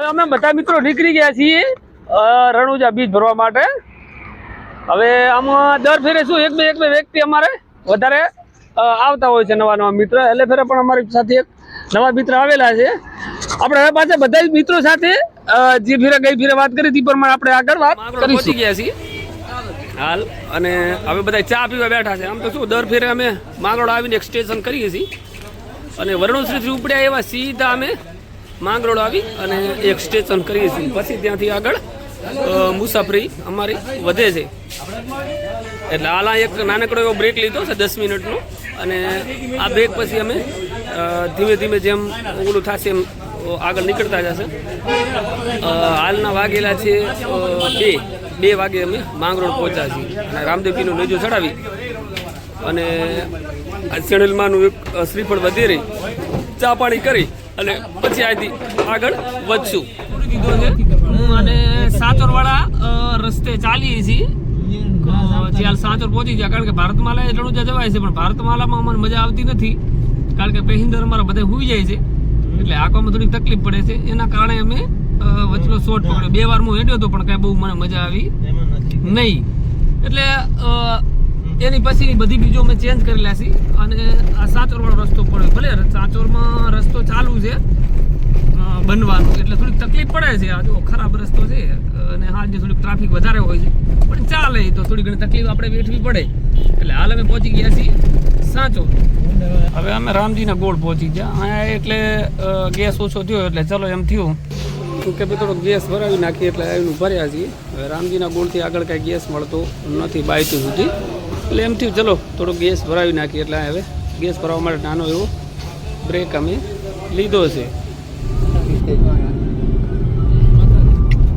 અમે બધા મિત્રો નીકળી ગયા છીએ રણુજા બીજ ભરવા માટે. હવે આમાં દર ફેરે શું, એક બે એક બે વ્યક્તિ અમારે વધારે આવતા હોય છે નવા નવા મિત્ર. એટલે ફેરે પણ અમારી સાથે એક નવા મિત્ર આવેલા છે. આપણે હવે પાછા બધા મિત્રો સાથે જે ફેરે ગઈ ફેરે વાત કરી હતી પ્રમાણે આપણે આગળ વાત પહોંચી ગયા છીએ. હાલ, અને હવે બધા ચા પીવા બેઠા છે. આમ તો શું, દર ફેરે અમે માંગરોળ આવીને એક સ્ટેશન કરીએ છીએ. અને વર્ણોશ્રીથી ઉપડ્યા એવા સીધા અમે માંગરોળ આવી અને એક સ્ટેશન કરીએ છીએ. પછી ત્યાંથી આગળ મુસાફરી અમારી વધે છે. એટલે આલા એક નાનકડો એવો બ્રેક લીધો છે દસ મિનિટનો અને આ બ્રેક પછી અમે ધીમે ધીમે જેમ ઓલું થશે એમ આગળ નીકળતા જશે. હાલના વાગેલા છે બે. બે વાગે અમે માંગરોળ પહોંચ્યા છીએ અને રામદેવજીનું નેજો ચડાવી. અને આ શેણેલમાંનું એક શ્રીફળ વધેરી ચા પાણી કરી. અને પછી અહીંથી આગળ વધશું. હું અને સાચોરવાળા રસ્તે ચાલીએ છીએ. જ્યાં સાચોર પહોંચી ગયા કારણ કે ભારતમાલા એ રણુજા જવાય છે પણ ભારતમાલામાં અમને મજા આવતી નથી કારણ કે પેસેન્જર અમારા બધા હુઈ જાય છે. એટલે આંખોમાં થોડીક તકલીફ પડે છે. એના કારણે અમે વચલો શોર્ટ પકડ્યો. બે વાર હું હેડ્યો હતો પણ કાંઈ બહુ મને મજા આવી નહીં. એટલે એની પછી બધી બીજો અમે ચેન્જ કરેલા છે. અને આ સાચોરવાળો રસ્તો પડ્યો. ભલે સાચોરમાં રસ્તો ચાલુ છે બનવાનો. એટલે થોડીક તકલીફ પડે છે. આ જો ખરાબ રસ્તો છે. અને હાલ જે થોડીક ટ્રાફિક વધારે હોય છે. પણ ચાલે તો થોડી ઘણી તકલીફ આપણે વેઠવી પડે. એટલે હાલ અમે પહોંચી ગયા છીએ સાચો હવે અમે રામજીના ગોળ પહોંચી ગયા. અહીંયા એટલે ગેસ ઓછો થયો એટલે ચલો એમ થયું. કે ભાઈ થોડોક ગેસ ભરાવી નાખીએ એટલે આવીને ભર્યા છીએ. હવે રામજીના ગોળથી આગળ કાંઈ ગેસ મળતો નથી બાયતું સુધી. એટલે એમ થયું ચલો થોડો ગેસ ભરાવી નાખીએ. એટલે હવે ગેસ ભરાવવા માટે નાનો એવો બ્રેક અમે લીધો છે.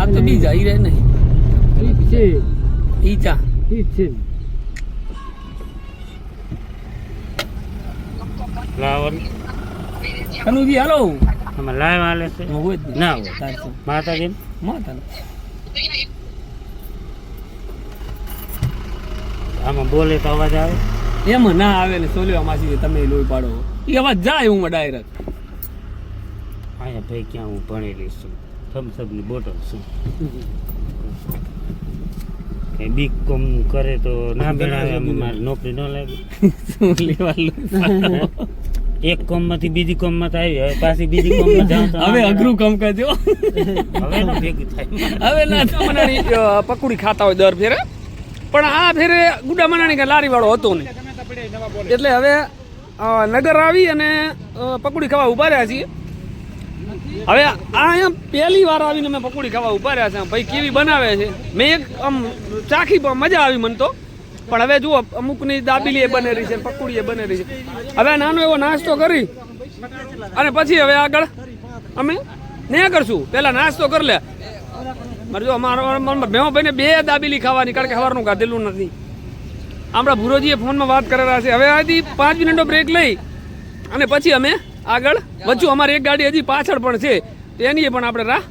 આ તો બીજા ઈ રહે નહીં ઈ ચા. લાવન. કનુજી હાલો. અમે લાવ આલે છે. જ ના હોય માતાજી. માતા આમાં બોલે તો અવાજ આવે. એમાં ના આવે ને સોલ્યો માસી તમે લોહી પાડો. એ અવાજ જાય હું ડાયરેક્ટ અહીંયા ભાઈ ક્યાં હું ભણેલી છું. થમ્સઅપની બોટલ છું. કઈ બી કોમ કરે તો ના ભણાવે મારી નોકરી ન લાગે. શું લેવા એક કોમમાંથી બીજી કોમમાં આવી હવે પાછી બીજી કોમમાં જાઉં તો હવે અઘરું કામ કરજો હવે ના ભેગું થાય. હવે ના તમને પકોડી ખાતા હોય દર ફેરે. પણ આ ફેરે ગુડા મનાણી કે લારી વાળો હતો ને એટલે હવે નગર આવી અને પકોડી ખાવા ઊભા રહ્યા છીએ. હવે આ અહીંયા પહેલી વાર આવીને મેં પકોડી ખાવા ઊભા રહ્યા છે ભાઈ, કેવી બનાવે છે? મેં એક, આમ, ચાખી મજા આવી મને તો. પણ હવે જુઓ, અમુકની દાબીલી બનેલી છે, પકોડી બનેલી છે. હવે નાનો એવો નાસ્તો કરી. અને પછી હવે આગળ અમે ને કરશું. પહેલાં નાસ્તો કરી લે. મારે જો અમારો મેમો ભાઈને બે દાબેલી ખાવાની કારણ કે સવારનું ગાધેલું નથી. આપણા ભુરોજીએ ફોનમાં વાત કરેલા છે. હવે આથી પાંચ મિનિટનો બ્રેક લઈ અને પછી અમે આગળ વચ્ચે અમારી એક ગાડી હજી પાછળ પણ છે. તેની પણ આપણે રાહ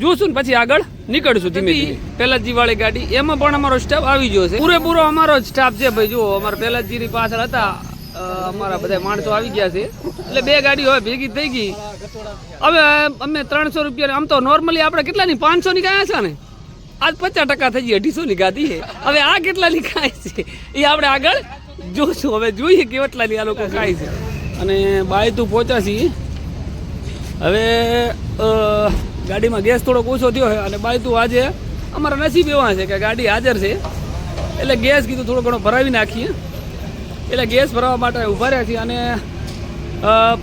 જોશું ને પછી આગળ નીકળશું ધીમે ધીમે. પહેલાજી વાળી ગાડી એમાં પણ અમારો સ્ટાફ આવી ગયો છે. પૂરેપૂરો અમારો સ્ટાફ છે ભાઈ જુઓ અમારા પહેલાજીની પાછળ હતા. અમારા બધા માણસો આવી ગયા છે. એટલે બે ગાડી હવે ભેગી થઈ ગઈ. હવે અમે ત્રણસો રૂપિયા આમ તો નોર્મલી આપણે કેટલાની? પાંચસો ની ગયા છે ને આજ પચાસ ટકા થઈ ગઈ અઢીસો ની ગાદી છે. હવે આ કેટલાની ખાય છે? એ આપણે આગળ જોશું. હવે જોઈએ કે કેટલાની આ લોકો ખાય છે. અને બાય તું પહોંચ્યા છીએ હવે ગાડીમાં ગેસ થોડોક ઓછો થયો છે. અને બાય તું આજે અમારા નસીબ એવા છે કે ગાડી હાજર છે. એટલે ગેસ કીધું થોડો ઘણો ભરાવી નાખીએ. એટલે ગેસ ભરવા માટે ઊભા રહ્યા છીએ અને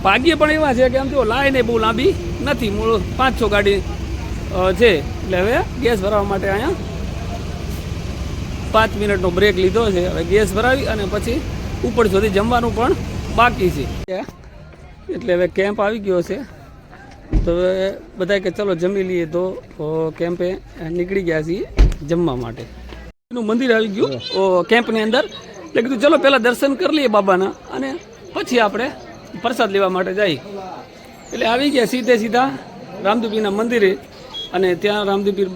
ભાગ્ય પણ એવા છે કે આમ જો લાઈને બહુ લાંબી નથી. મૂળ પાંચ છ ગાડી છે. એટલે હવે ગેસ ભરાવા માટે અહીંયા પાંચ મિનિટનો બ્રેક લીધો છે. હવે ગેસ ભરાવી અને પછી ઉપર સુધી જમવાનું પણ બાકી છે. એટલે હવે કેમ્પ આવી ગયો છે. તો હવે બધા કે ચલો જમી લઈએ તો કેમ્પે નીકળી ગયા છીએ જમવા માટે. મંદિર આવી ગયું કેમ્પની અંદર. એટલે કીધું, ચલો પહેલાં દર્શન કરી લઈએ બાબાના અને પછી આપણે પ્રસાદ લેવા માટે જઈએ એટલે આવી ગયા સીધે સીધા રામદુપીના મંદિરે અને ત્યાં રામદેવપીર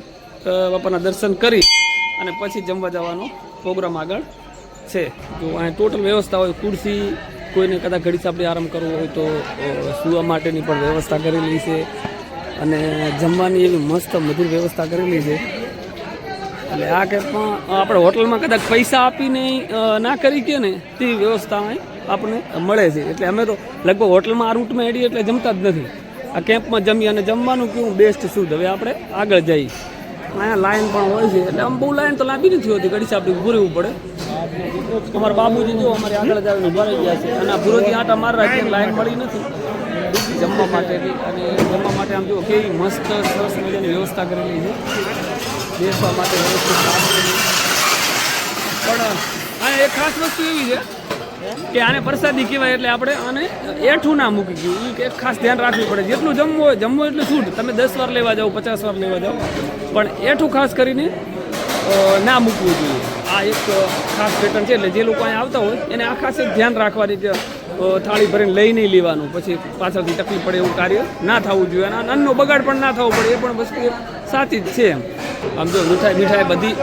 બાપાના દર્શન કરી અને પછી જમવા જવાનો પ્રોગ્રામ આગળ છે. જો અહીંયા ટોટલ વ્યવસ્થા હોય, ખુરશી, કોઈને કદાચ ઘડી આપણે આરામ કરવો હોય તો સૂવા માટેની પણ વ્યવસ્થા કરેલી છે. અને જમવાની એવી મસ્ત મધુર વ્યવસ્થા કરેલી છે. એટલે આ કેમ્પમાં આપણે હોટલમાં કદાચ પૈસા આપીને ના કરી કે ને, તે વ્યવસ્થા આપણને મળે છે. એટલે અમે તો લગભગ હોટલમાં આ રૂટમાં એડીએ એટલે જમતા જ નથી. આ કેમ્પમાં જમી અને જમવાનું કેવું બેસ્ટ શું હવે આપણે આગળ જઈએ. અહીંયા લાઈન પણ હોય છે. એટલે આમ બહુ લાઈન તો લાંબી નથી હોતી. ઘડી સાહેબ ઊભું રહેવું પડે. અમારા બાબુજી જો અમારે આગળ જ આવીને ગયા છે. અને આ ભૂરોજી આટા મારા છે લાઈન મળી નથી. જમવા માટે અને જમવા માટે આમ જુઓ કેવી મસ્ત, સરસ મજાની વ્યવસ્થા કરેલી છે. બેસવા માટે પણ આ એક ખાસ વસ્તુ એવી છે કે આને પ્રસાદી કહેવાય એટલે આપણે આને એઠું ના મૂકી ગયું એ એક ખાસ ધ્યાન રાખવું પડે. જેટલું જમવું હોય, જમવું એટલું છૂટ. તમે દસ વાર લેવા જાઓ, પચાસ વાર લેવા જાઓ. પણ એઠું ખાસ કરીને ના મૂકવું જોઈએ. આ એક ખાસ પેટર્ન છે એટલે જે લોકો અહીંયા આવતા હોય, એને આ ખાસ ધ્યાન રાખવાની થાળી ભરીને લઈ નહીં લેવાનું. પછી પાછળથી તકલીફ પડે એવું કાર્ય ના થવું જોઈએ. અને અન્નનો બગાડ પણ ના થવો પડે, એ પણ વસ્તુ સાચી જ છે એમ. આમ જો મીઠાઈ મીઠાઈ બધી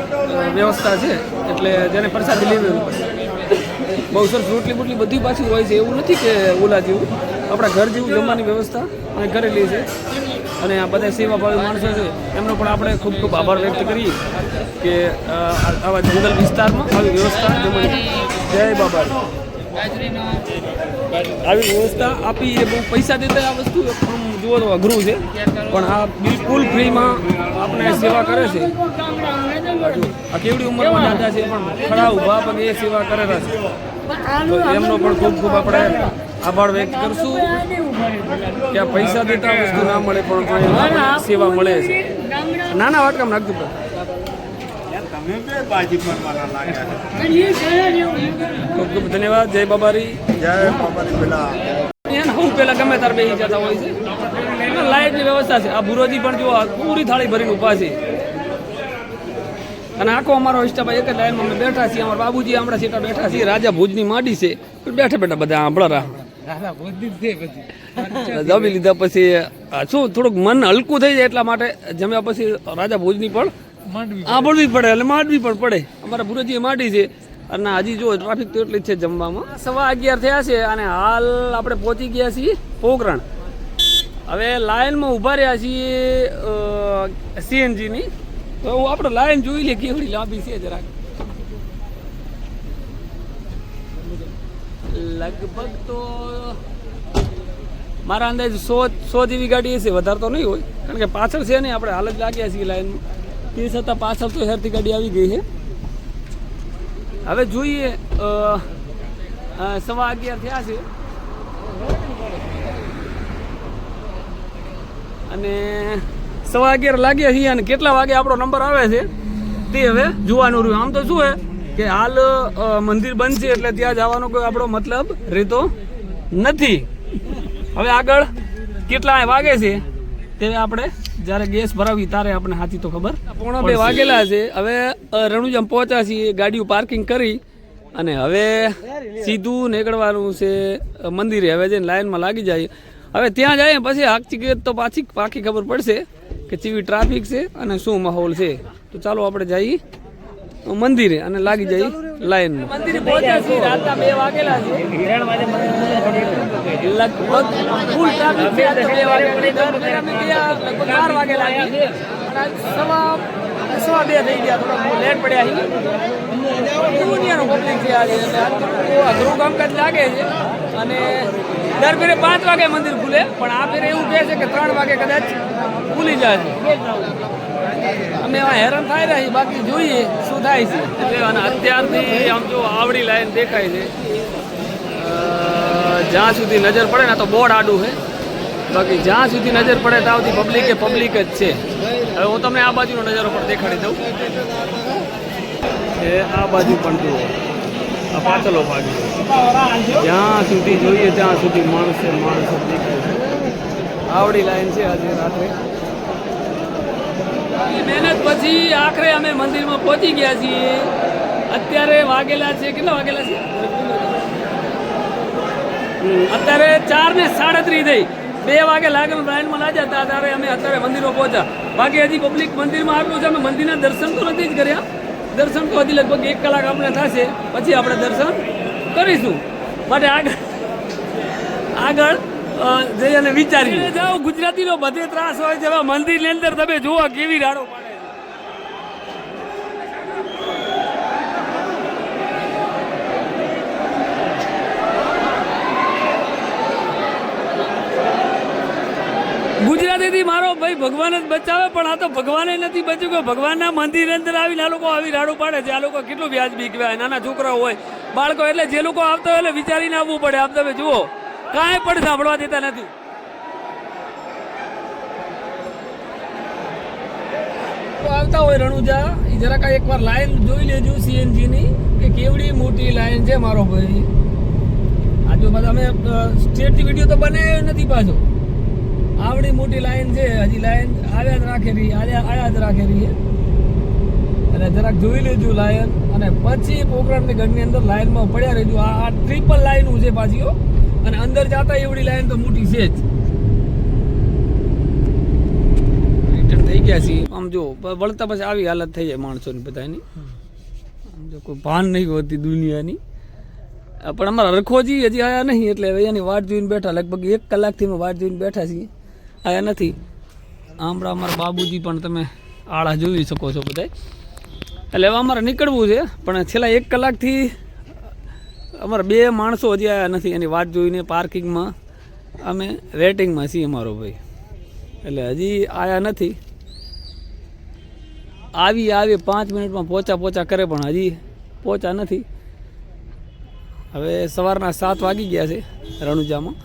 વ્યવસ્થા છે, એટલે જેને પ્રસાદી લેવી બહુ સરસ રોટલી બોટલી બધી પાછી હોય છે, એવું નથી કે ઓલા જેવું. આપણા ઘર જેવું જમવાની વ્યવસ્થા અહીં કરેલી છે. અને આ બધા સેવાભાવી માણસો છે, એમનો પણ આપણે ખૂબ ખૂબ આભાર વ્યક્ત કરીએ કે આવા જંગલ વિસ્તારમાં આવી વ્યવસ્થા જય બાબા આવી વ્યવસ્થા આપી એ બહુ પૈસા દેતા આ વસ્તુ જુઓ તો અઘરું છે. પણ આ બિલકુલ ફ્રીમાં આપણે સેવા કરે છે. આ કેવડી ઉંમરમાં દાદા છે પણ ખરા ઊભા પગે એ સેવા કરેલા છે. તો એમનો પણ ખૂબ ખૂબ આપણે આભાર વ્યક્ત કરશું. કે પૈસા દેતા વસ્તુ ના મળે પણ પણ સેવા મળે છે. નાના વાટકામ નાખજો. બે બાજી લાગ્યા ખૂબ ખૂબ ધન્યવાદ જય બાબારી. જય બાબારી પેલા. હું પેલા ગમે તાર બેસી જતા હોય છે. લાઇટની વ્યવસ્થા છે. આ ભુરોજી પણ જો પૂરી થાળી ભરીને ઊભા છે. અને આખો અમારો સ્ટાફ એક જ લાઈનમાં અમે બેઠા છીએ. અમારા બાબુજી હમણાં સીટા બેઠા છીએ રાજા ભુજની માડી છે. બેઠા બેઠા બધા આંભળા જમી લીધા પછી આ શું થોડુંક મન હલકું થઈ જાય એટલા માટે જમ્યા પછી રાજા ભુજની પણ આંભળવી પડે. એટલે માંડવી પણ પડે. અમારા ભુરજીએ માંડી છે. અને હજી જો ટ્રાફિક તો એટલી જ છે જમવામાં. સવા અગિયાર થયા છે અને હાલ આપણે પહોંચી ગયા છીએ પોકરણ હવે લાઇનમાં ઊભા રહ્યા છીએ સીએનજીની. તો હું આપણે લાઇન જોઈ લઈએ કેવડી લાંબી છે જરાક. લગભગ તો મારા અંદાજ સો સો જેવી ગાડી હશે, વધારે તો નહીં હોય. કારણ કે પાછળ છે ને, આપણે હાલ જ લાગ્યા છીએ લાઈનમાં તે છતાં પાછળ તો હેરથી ગાડી આવી ગઈ છે. હવે જોઈએ સવા અગિયાર થયા છે. અને સવા અગિયાર લાગ્યા છીએ અને કેટલા વાગે આપણો નંબર આવે છે તે હવે જોવાનું રહ્યું. આમ તો શું હે કે હાલ મંદિર બંધ છે એટલે ત્યાં જવાનો કોઈ આપણો મતલબ રહેતો નથી. હવે આગળ કેટલા વાગે છે તે આપણે જ્યારે ગેસ ભરાવી ત્યારે આપણે હાથી તો ખબર. પોણા બે વાગેલા છે. હવે રણુજામ પહોંચ્યા છીએ ગાડીઓ પાર્કિંગ કરી અને હવે સીધું નીકળવાનું છે મંદિરે. હવે જઈને લાઇનમાં લાગી જાય. હવે ત્યાં જાય પછી હકીકત તો પાછી પાકી ખબર પડશે કે ચીવી ટ્રાફિક છે અને શું માહોલ છે. તો ચાલો આપણે જઈએ. મંદિરે અને લાગી જાય લાઈનમાં. મંદિરે પહોંચ્યા છીએ રાતના બે વાગેલા છે. લગભગ ફૂલ ટ્રાફિક છે આજ બે વાગ્યાની. દર વખતે અમે ગયા લગભગ બાર વાગે લાગી સવા સવા બે થઈ ગયા થોડા લેટ પડ્યા અહીં દુનિયાનો પબ્લિક છે આજે. અઘરું કામકાજ લાગે છે. અને દર ફેરે પાંચ વાગે મંદિર ખુલે પણ આ ફેરે એવું કહે છે કે ત્રણ વાગે કદાચ ખુલી જાય. અમે હેરાન થાય છીએ, બાકી જોઈએ શું થાય છે. એટલે અને અત્યારથી આમ જો આવડી લાઈન દેખાય છે. જ્યાં સુધી નજર પડે ને તો બોર્ડ આડું છે. બાકી જ્યાં સુધી નજર પડે ત્યાં સુધી પબ્લિક એ પબ્લિક જ છે. હવે હું તમને આ બાજુનો નજારો પણ દેખાડી દઉં. એ આ બાજુ પણ જુઓ. આ પાછલો ભાગ જ્યાં સુધી જોઈએ ત્યાં સુધી માણસે માણસો આવડી લાઈન છે આજે રાત્રે. મહેનત પછી આખરે અમે મંદિરમાં પહોંચી ગયા છીએ. અત્યારે વાગેલા છે, કેટલા વાગેલા છે? અત્યારે ચાર ને સાડત્રીસ થઈ. બે વાગે લાગેલું લાઈનમાં લાગ્યા હતા ત્યારે અમે અત્યારે મંદિરમાં પહોંચ્યા. બાકી હજી પબ્લિક મંદિરમાં આવ્યું છે, અમે મંદિરના દર્શન તો નથી જ કર્યા. દર્શન તો હજી લગભગ એક કલાક આપણે થશે. પછી આપણે દર્શન કરીશું. માટે આગળ આગળ જઈ અને વિચારી જાઓ, ગુજરાતીનો બધે ત્રાસ હોય છે. મંદિરની અંદર તમે જુઓ કેવી રાડો પાડે ગુજરાતીથી મારો ભાઈ ભગવાન જ બચાવે, પણ આ તો ભગવાને નથી બચ્યું કે ભગવાનના મંદિર અંદર આવીને આ લોકો આવી રાડું પાડે છે. આ લોકો કેટલું વ્યાજબી કહેવાય. નાના છોકરાઓ હોય, બાળકો, એટલે જે લોકો આવતા હોય એટલે વિચારીને આવવું પડે. આપ તમે જુઓ. કાંઈ પણ સાંભળવા દેતા નથી. આવતા હોય રણુજા એ જરાક એકવાર લાઈન જોઈ લેજો સીએનજી ની કે કેવડી મોટી લાઈન છે મારો ભાઈ. આજુબાજુ અમે સ્ટેટથી વીડિયો તો બનાવ્યો નથી પાછો. આવડી મોટી લાઈન છે, હજી લાઈન આવ્યા જ રાખેલી આવ્યા આવ્યા જ રાખેલી છે અને જરાક જોઈ લેજો લાયન. અને પછી પોખરણની ગઢની અંદર લાઈનમાં પડ્યા રહેજો. આ ટ્રિપલ લાઈન છે પાછીઓ અને અંદર જતા એવડી લાઈન તો મોટી છે જ. રિટર્ન થઈ ગયા છીએ. આમ જો વળતા પછી આવી હાલત થઈ જાય માણસોની બધાની. આમ જો કોઈ ભાન નહીં હોતી દુનિયાની. પણ અમારા રખોજી હજી આયા નહીં, એટલે એની વાટ જોઈને બેઠા. લગભગ એક કલાકથી અમે વાટ જોઈને બેઠા છીએ. આયા નથી. આમળા અમારા બાબુજી પણ તમે આળા જોઈ શકો છો બધા એટલે હવે અમારે નીકળવું છે, પણ છેલ્લા એક કલાકથી અમારા બે માણસો હજી આવ્યા નથી, એની વાટ જોઈને પાર્કિંગમાં અમે વેટિંગમાં છીએ અમારો ભાઈ. એટલે હજી આવ્યા નથી. આવી આવી પાંચ મિનિટમાં પહોંચા પહોંચા કરે, પણ હજી પહોંચા નથી. હવે સવારના સાત વાગી ગયા છે રણુજામાં.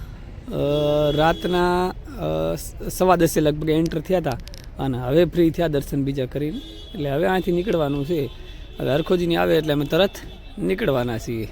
રાતના સવા દસે લગભગ એન્ટર થયા હતા અને હવે ફ્રી થયા દર્શન બીજા કરીને. એટલે હવે અહીંથી નીકળવાનું છે. હવે હરખોજીની આવે એટલે અમે તરત નીકળવાના છીએ.